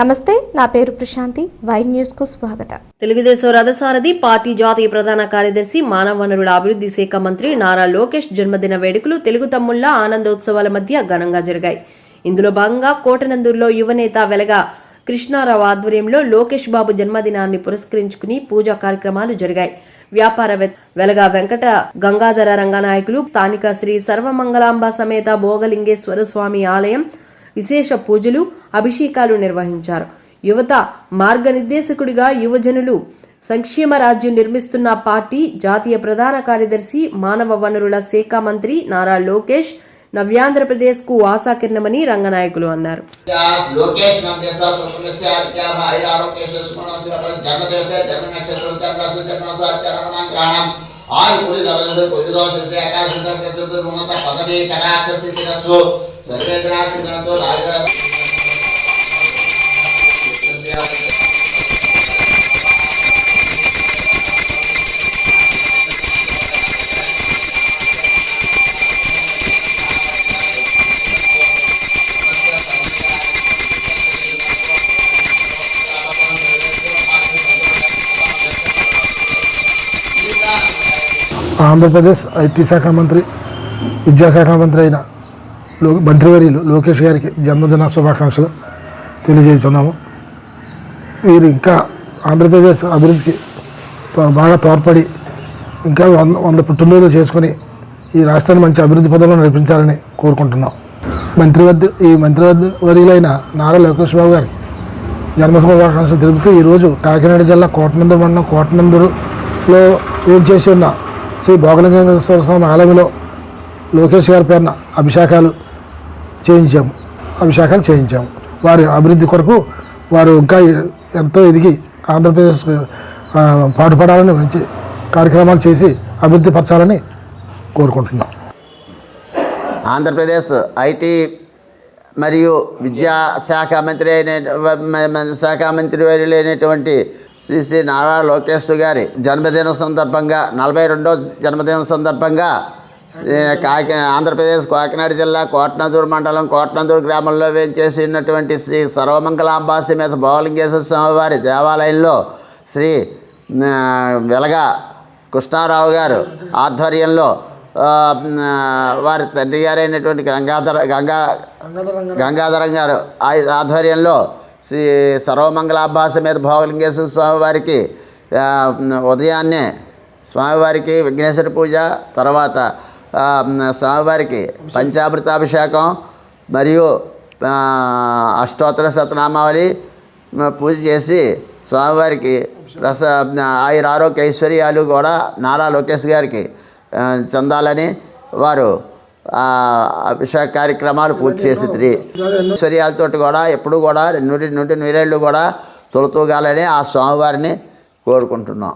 నమస్తే నా పేరు ప్రశాంతి. వై న్యూస్కు స్వాగతం. తెలుగుదేశం రథసారథి పార్టీ జాతీయ ప్రధాన కార్యదర్శి మానవ వనరుల అభివృద్ధి శాఖ మంత్రి నారా లోకేష్ జన్మదిన వేడుకలు తెలుగు తమ్ముళ్ళ ఆనందోత్సవాల మధ్య ఘనంగా జరిగాయి. ఇందులో భాగంగా కోటనందూరులో యువనేత వెలగా కృష్ణారావు ఆధ్వర్యంలో లోకేష్ బాబు జన్మదినాన్ని పురస్కరించుకుని పూజా కార్యక్రమాలు జరిగాయి. వ్యాపారవేత్త వెలగా వెంకట గంగాధర రంగనాయకులు స్థానిక శ్రీ సర్వమంగళాంబ సమేత భోగలింగేశ్వర స్వామి ఆలయం విశేష పూజలు అభిషేకాలు నిర్వహించారు. యువత మార్గనిర్దేశకుడిగా యువజనులు సంక్షేమ రాజ్యం నిర్మిస్తున్న పార్టీ జాతీయ ప్రధాన కార్యదర్శి మానవ వనరుల శాఖ మంత్రి నారా లోకేష్ నవ్యాంధ్రప్రదేశ్కు ఆశాకిరణమని రంగనాయకులు అన్నారు. లోకేష్ నందేశ ఆంధ్రప్రదేశ్ ఐటీ శాఖ మంత్రి విద్యాశాఖ మంత్రి అయిన లో మంత్రివర్యులు లోకేష్ గారికి జన్మదిన శుభాకాంక్షలు తెలియజేస్తున్నాము. వీరు ఇంకా ఆంధ్రప్రదేశ్ అభివృద్ధికి బాగా తోడ్పడి ఇంకా వంద వంద పుట్టినరోజులు చేసుకొని ఈ రాష్ట్రాన్ని మంచి అభివృద్ధి పదంలో నడిపించాలని కోరుకుంటున్నాం. మంత్రివర్య ఈ మంత్రివర్యులైన నారా లోకేష్ బాబు గారికి జన్మ శుభాకాంక్షలు తెలుపుతూ ఈరోజు కాకినాడ జిల్లా కోటనందూరు మండలం కోటనందూరులో ఏం చేసి ఉన్న శ్రీ భోగలింగేశ్వర స్వామి ఆలయంలో లోకేష్ గారి పేరున అభిషేకాలు చేయించాము. అభిషేకాలు చేయించాము. వారి అభివృద్ధి కొరకు వారు ఇంకా ఎంతో ఎదిగి ఆంధ్రప్రదేశ్ పాటుపడాలని మంచి కార్యక్రమాలు చేసి అభివృద్ధి పరచాలని కోరుకుంటున్నాం. ఆంధ్రప్రదేశ్ ఐటీ మరియు విద్యా శాఖ మంత్రి అయిన శాఖ మంత్రి అయినటువంటి శ్రీ శ్రీ నారా లోకేష్ గారి జన్మదినం సందర్భంగా నలభై రెండో జన్మదినం సందర్భంగా శ్రీ కాకి ఆంధ్రప్రదేశ్ కాకినాడ జిల్లా కోటనందూరు మండలం కోటనందూరు గ్రామంలో వేంచేసి శ్రీ సర్వమంగళాంబాసి మీద భోగలింగేశ్వర స్వామివారి దేవాలయంలో శ్రీ వెలగ కృష్ణారావు గారు ఆధ్వర్యంలో వారి తండ్రి గారైనటువంటి గంగాధర గంగా గంగాధరం గారు ఆధ్వర్యంలో శ్రీ సర్వమంగళాభాస మీద భోగలింగేశ్వర స్వామివారికి ఉదయాన్నే స్వామివారికి విఘ్నేశ్వర పూజ తర్వాత స్వామివారికి పంచామృతాభిషేకం మరియు అష్టోత్తర శతనామావళి పూజ చేసి స్వామివారికి రస ఆయుర ఆరోగ్య ఐశ్వర్యాలు కూడా నారా లోకేష్ గారికి చెందాలని వారు అభిషేక కార్యక్రమాలు పూర్తి చేసి ఐశ్వర్యాలతో కూడా ఎప్పుడు కూడా నుండి నుండి నూరేళ్ళు కూడా తొలతూగాలని ఆ స్వామివారిని కోరుకుంటున్నాం.